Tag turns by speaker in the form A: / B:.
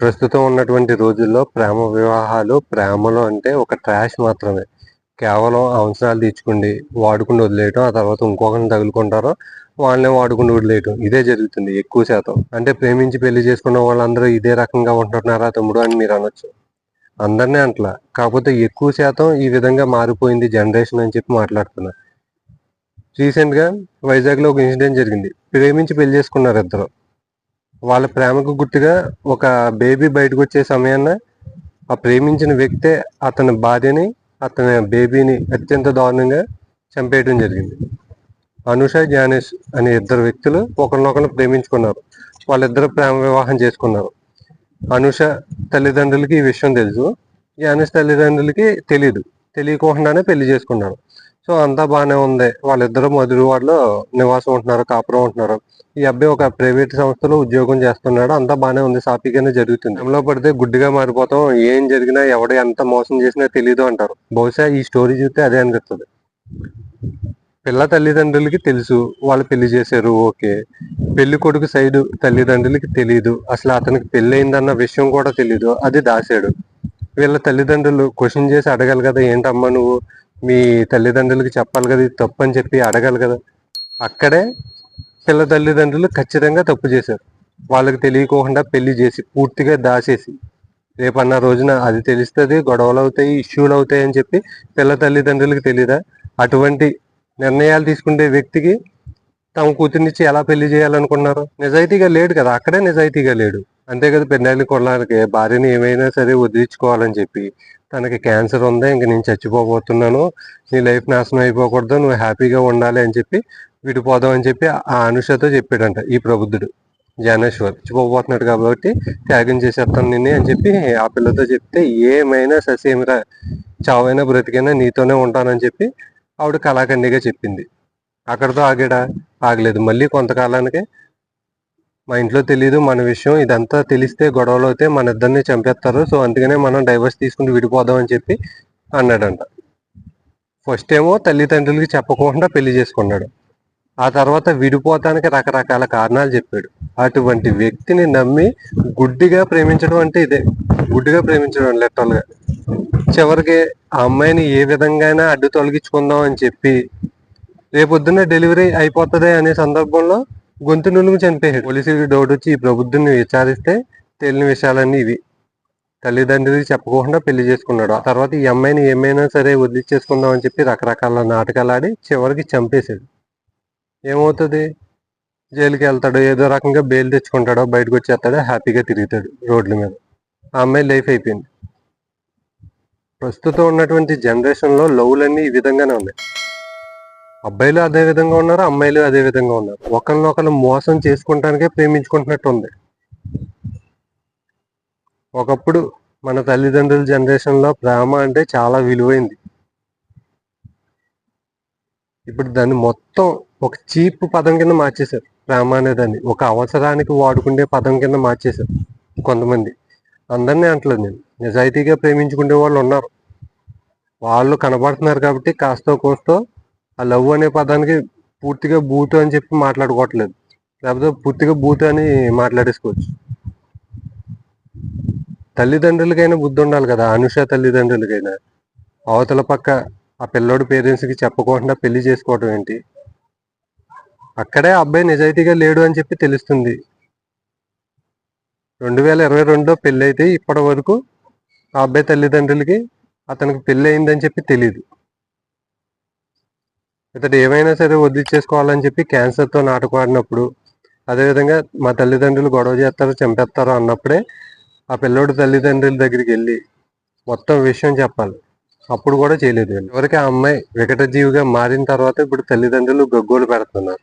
A: ప్రస్తుతం ఉన్నటువంటి రోజుల్లో ప్రేమ వివాహాలు ప్రేమలు అంటే ఒక ట్రాష్ మాత్రమే. కేవలం అవసరాలు తీర్చుకుండి వాడుకుని వదిలేయటం ఆ తర్వాత ఇంకొకరిని తగులుకుంటారో వాళ్ళనే వాడుకుని వదిలేయటం ఇదే జరుగుతుంది ఎక్కువ శాతం. అంటే ప్రేమించి పెళ్ళి చేసుకున్న వాళ్ళందరూ ఇదే రకంగా ఉంటున్నారా తమ్ముడు అని మీరు అనొచ్చు. అందరినీ అంటలా. కాకపోతే ఎక్కువ శాతం ఈ విధంగా మారిపోయింది జనరేషన్ అని చెప్పి మాట్లాడుతున్నారు రీసెంట్గా వైజాగ్లో ఒక ఇన్సిడెంట్ జరిగింది. ప్రేమించి పెళ్ళి చేసుకున్నారు ఇద్దరు. వాళ్ళ ప్రేమకు గుర్తుగా ఒక బేబీ బయటకు వచ్చే సమయాన ఆ ప్రేమించిన వ్యక్తే అతని భార్యని అతని బేబీని అత్యంత దారుణంగా చంపేయడం జరిగింది. అనుష జ్ఞానేష్ అనే ఇద్దరు వ్యక్తులు ఒకరినొకరు ప్రేమించుకున్నారు. వాళ్ళిద్దరు ప్రేమ వివాహం చేసుకున్నారు. అనుష తల్లిదండ్రులకి ఈ విషయం తెలుసు. జ్ఞానేష్ తల్లిదండ్రులకి తెలియదు తెలియకుండానే పెళ్ళి చేసుకున్నాడు. సో అంతా బాగానే ఉంది. వాళ్ళిద్దరు మధురవాడలో నివాసం ఉంటున్నారు కాపురం ఉంటున్నారు. ఈ అబ్బాయి ఒక ప్రైవేట్ సంస్థలో ఉద్యోగం చేస్తున్నాడు. అంతా బాగానే ఉంది. సాఫీగానే జరుగుతుంది. అందులో పడితే గుడ్డిగా మారిపోతాం. ఏం జరిగినా ఎవడు ఎంత మోసం చేసినా తెలియదు అంటారు. బహుశా ఈ స్టోరీ చూస్తే అదే అనిపిస్తుంది. పిల్ల తల్లిదండ్రులకి తెలుసు. వాళ్ళు పెళ్ళి చేశారు. ఓకే. పెళ్ళి కొడుకు సైడ్ తల్లిదండ్రులకి తెలియదు అసలు అతనికి పెళ్ళి అయిందన్న విషయం కూడా తెలియదు అది దాశాడు వీళ్ళ తల్లిదండ్రులు క్వశ్చన్ చేసి అడగాలి కదా ఏంటమ్మా నువ్వు? మీ తల్లిదండ్రులకి చెప్పాలి కదా ఇది తప్పు అని చెప్పి అడగాలి కదా. అక్కడే పిల్ల తల్లిదండ్రులు ఖచ్చితంగా తప్పు చేశారు. వాళ్ళకి తెలియకోకుండా పెళ్ళి చేసి పూర్తిగా దాచేసి రేపన్న రోజున అది తెలుస్తుంది గొడవలు అవుతాయి ఇష్యూలు అవుతాయి అని చెప్పి పిల్ల తల్లిదండ్రులకు తెలియదా అటువంటి నిర్ణయాలు తీసుకునే వ్యక్తికి తమ కూతుర్నిచ్చి ఎలా పెళ్ళి చేయాలనుకున్నారు? నిజాయితీగా లేడు కదా అక్కడే నిజాయితీగా లేడు. అంతే కదా పెళ్ళాన్ని కొనడానికి. భార్యని ఏమైనా సరే వదిలించుకోవాలని చెప్పి. తనకి క్యాన్సర్ ఉంది? ఇంక నేను చచ్చిపోబోతున్నాను. నీ లైఫ్ నాశనం అయిపోకూడదు. నువ్వు హ్యాపీగా ఉండాలి అని చెప్పి విడిపోదాం అని చెప్పి ఆ అనుషతో చెప్పాడంట ఈ ప్రబుద్ధుడు. జ్ఞానేశ్వర్ చచ్చిపోబోతున్నాడు కాబట్టి త్యాగం చేసేస్తాను నిన్ను అని చెప్పి ఆ పిల్లతో చెప్తే ఏమైనా ససేమిరా చావైనా బ్రతికైనా నీతోనే ఉంటానని చెప్పి ఆవిడ కళాఖండిగా చెప్పింది. అక్కడితో ఆగాడా? ఆగలేదు. మళ్ళీ కొంతకాలానికి మా ఇంట్లో తెలియదు మన విషయం. ఇదంతా తెలిస్తే గొడవలు అయితే మన ఇద్దరిని చంపేస్తారు. సో అందుకనే మనం డైవర్స్ తీసుకుని విడిపోదాం అని చెప్పి అన్నాడంట. ఫస్ట్ ఏమో తల్లిదండ్రులకి చెప్పకుండా పెళ్ళి చేసుకున్నాడు. ఆ తర్వాత విడిపోతానికి రకరకాల కారణాలు చెప్పాడు. అటువంటి వ్యక్తిని నమ్మి గుడ్డిగా ప్రేమించడం అంటే ఇదే. గుడ్డిగా ప్రేమించడం లెటర్గా చివరికి ఆ అమ్మాయిని ఏ విధంగా అడ్డు తొలగించుకుందాం అని చెప్పి రేపొద్దున్న డెలివరీ అయిపోతుంది అనే సందర్భంలో గొంతు నులుము చనిపోయాడు పోలీసులకి డౌట్ వచ్చి ఈ ప్రబుద్ధుని విచారిస్తే తెలియని విషయాలన్నీ ఇవి. తల్లిదండ్రులకి చెప్పకుండా పెళ్ళి చేసుకున్నాడు. ఆ తర్వాత ఈ అమ్మాయిని ఏమైనా సరే వదిలించేసుకుందాం అని చెప్పి రకరకాల నాటకాలు ఆడి చివరికి చంపేశాడు. ఏమవుతుంది? జైలుకి వెళ్తాడు ఏదో రకంగా బెయిల్ తెచ్చుకుంటాడో బయటకు వచ్చేస్తాడో హ్యాపీగా తిరుగుతాడు రోడ్ల మీద. ఆ అమ్మాయి లైఫ్ అయిపోయింది. ప్రస్తుతం ఉన్నటువంటి జనరేషన్లో లవ్లన్నీ ఈ విధంగానే ఉన్నాయి. అబ్బాయిలు అదే విధంగా ఉన్నారు అమ్మాయిలు అదే విధంగా ఉన్నారు. ఒకరినొకరు మోసం చేసుకుంటానికే ప్రేమించుకుంటున్నట్టు ఉంది ఒకప్పుడు మన తల్లిదండ్రుల జనరేషన్లో ప్రేమ అంటే చాలా విలువైంది. ఇప్పుడు దాన్ని మొత్తం ఒక చీప్ పదం కింద మార్చేశారు. ప్రేమ అనేదాన్ని ఒక అవసరానికి వాడుకునే పదం కింద మార్చేశారు కొంతమంది. అందరినీ అంటలేదు నేను. నిజాయితీగా ప్రేమించుకునే వాళ్ళు ఉన్నారు. వాళ్ళు కనబడుతున్నారు కాబట్టి కాస్తో కోస్తో ఆ లవ్ అనే పదానికి పూర్తిగా బూతు అని చెప్పి మాట్లాడుకోవట్లేదు. లేకపోతే పూర్తిగా బూతు అని మాట్లాడేసుకోవచ్చు. తల్లిదండ్రులకైనా బుద్ధి ఉండాలి కదా. అనుష తల్లిదండ్రులకైనా. అవతల పక్క ఆ పిల్లోడు పేరెంట్స్కి చెప్పకుండా పెళ్ళి చేసుకోవటం ఏంటి? అక్కడే అబ్బాయి నిజాయితీగా లేడు అని చెప్పి తెలుస్తుంది. రెండు వేల ఇరవై రెండులో పెళ్ళి అయితే ఇప్పటి వరకు ఆ అబ్బాయి తల్లిదండ్రులకి అతనికి పెళ్ళి అయిందని చెప్పి తెలియదు ఇతడు ఏమైనా సరే వదిలిచ్చేసుకోవాలని చెప్పి క్యాన్సర్తో నాటకాడినప్పుడు అదేవిధంగా మా తల్లిదండ్రులు గొడవ చేస్తారో చంపేస్తారో అన్నప్పుడే ఆ పిల్లోడు తల్లిదండ్రుల దగ్గరికి వెళ్ళి మొత్తం విషయం చెప్పాలి. అప్పుడు కూడా చేయలేదు ఎవరికి ఆ అమ్మాయి వికటజీవిగా మారిన తర్వాత ఇప్పుడు తల్లిదండ్రులు గగ్గోలు పెడుతున్నారు.